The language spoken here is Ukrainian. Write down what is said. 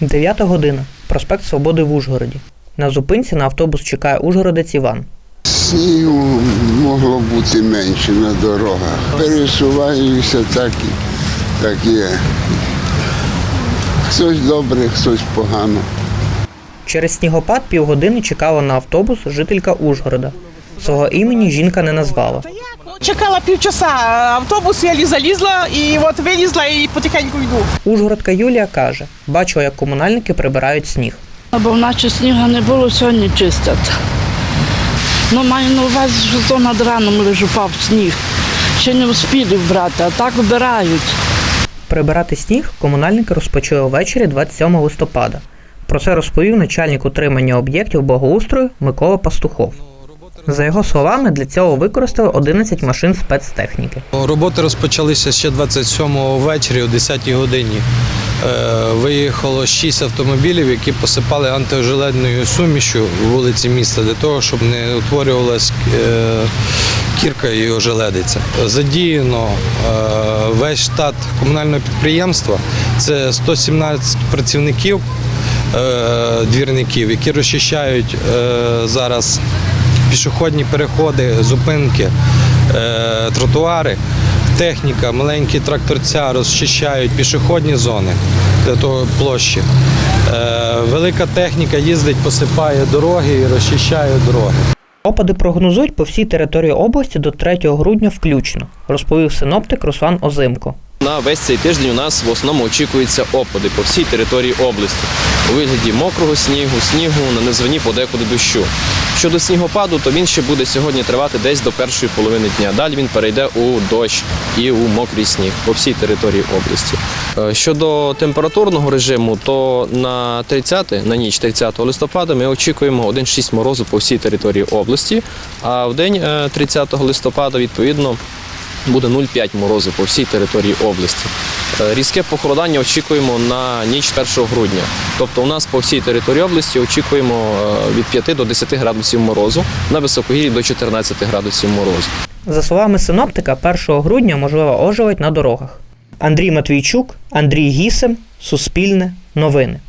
Дев'ята година. Проспект Свободи в Ужгороді. На зупинці на автобус чекає ужгородець Іван. Снігу могло бути менше на дорогах. Пересуваюся так і так є. Хтось добре, хтось погано. Через снігопад півгодини чекала на автобус жителька Ужгорода. Свого імені жінка не назвала. Чекала півчаса автобус, я залізла і от вилізла і потихеньку йду. Ужгородка Юлія каже, бачила, як комунальники прибирають сніг. Бо наче снігу не було, сьогодні чистять. Ну, маю на увазі, що то над раном лежу впав сніг. Ще не встигли вбрати, а так вбирають. Прибирати сніг комунальники розпочали ввечері 27 листопада. Про це розповів начальник утримання об'єктів благоустрою Микола Пастухов. За його словами, для цього використали 11 машин спецтехніки. Роботи розпочалися ще 27-го ввечері о 10-й годині. Е, Виїхало 6 автомобілів, які посипали антиожеледною сумішю вулиці міста для того, щоб не утворювалась е, кірка і ожеледиця. Задіяно е, весь штат комунального підприємства. Це 117 працівників, двірників, які розчищають зараз пішохідні переходи, зупинки, е, тротуари. Техніка, маленькі тракторця розчищають пішохідні зони для того площі. Е, велика техніка їздить, посипає дороги і розчищає дороги. Опади прогнозують по всій території області до 3 грудня включно, розповів синоптик Руслан Озимко. На весь цей тиждень у нас в основному очікуються опади по всій території області у вигляді мокрого снігу, снігу на незвані подекуди дощу. Щодо снігопаду, то він ще буде сьогодні тривати десь до першої половини дня. Далі він перейде у дощ і у мокрий сніг по всій території області. Е, Щодо температурного режиму, то на 30, на ніч 30 листопада ми очікуємо 1,6 морозу по всій території області, а в день е, 30 листопада відповідно буде 0,5 морозу по всій території області. Е, Різке похолодання очікуємо на ніч 1 грудня. Тобто у нас по всій території області очікуємо е, від 5 до 10 градусів морозу, на високогір'ї до 14 градусів морозу. За словами синоптика, 1 грудня можливо ожеледь на дорогах. Андрій Матвійчук, Андрій Гісем, Суспільне, Новини.